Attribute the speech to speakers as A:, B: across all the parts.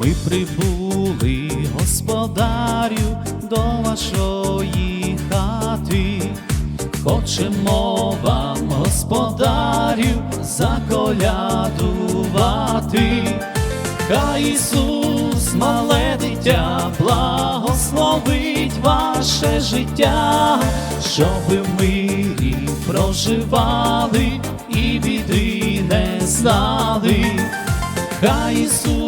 A: Ми прибули, господарю, до вашої хати. Хочемо вам, господарю, заколядувати. Хай Ісус, мале дитя, благословить ваше життя, щоб мирі проживали і біди не знали. Хай Ісус,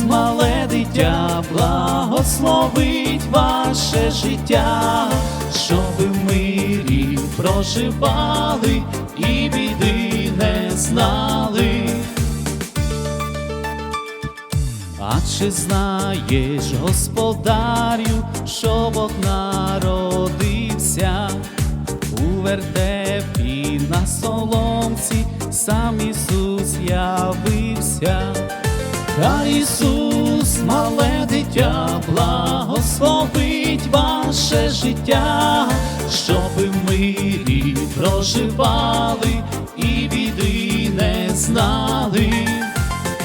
A: мале дитя, благословить ваше життя, щоб в мирі проживали і біди не знали. А чи знаєш, господарю, що Бог народився у вертепі на соломці, сам Ісус явився, та Ісус, мале дитя, благословить ваше життя, щоб ви в мирі проживали і біди не знали.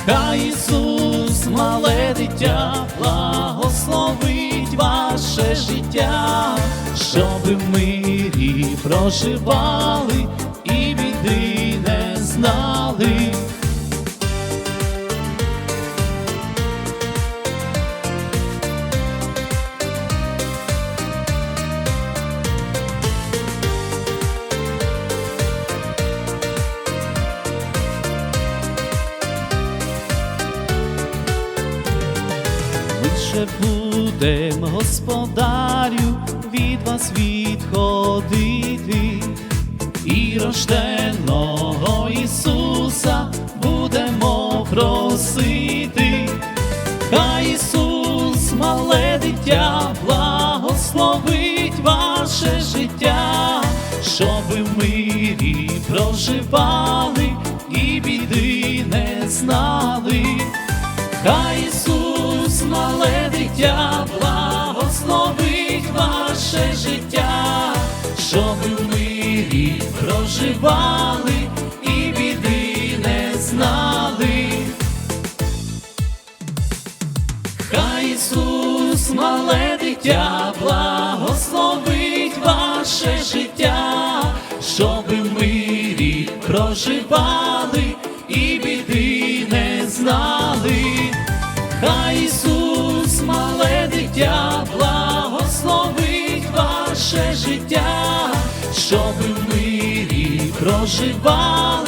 A: Хай Ісус, мале дитя, благословить ваше життя, щоб ви в мирі проживали і біди не знали. Ми будем, господарю, від вас відходити, і рожденого Ісуса будемо просити. Хай Ісус, мале дитя, благословить ваше життя, щоб ви в мирі проживали і біди благословить ваше життя, щоб в мирі проживали і біди не знали. Хай Ісус, мале дитя, благословить ваше життя, щоб в мирі проживали і біди не знали. Хай Ісус, мале дитя, життя, щоб в мирі проживали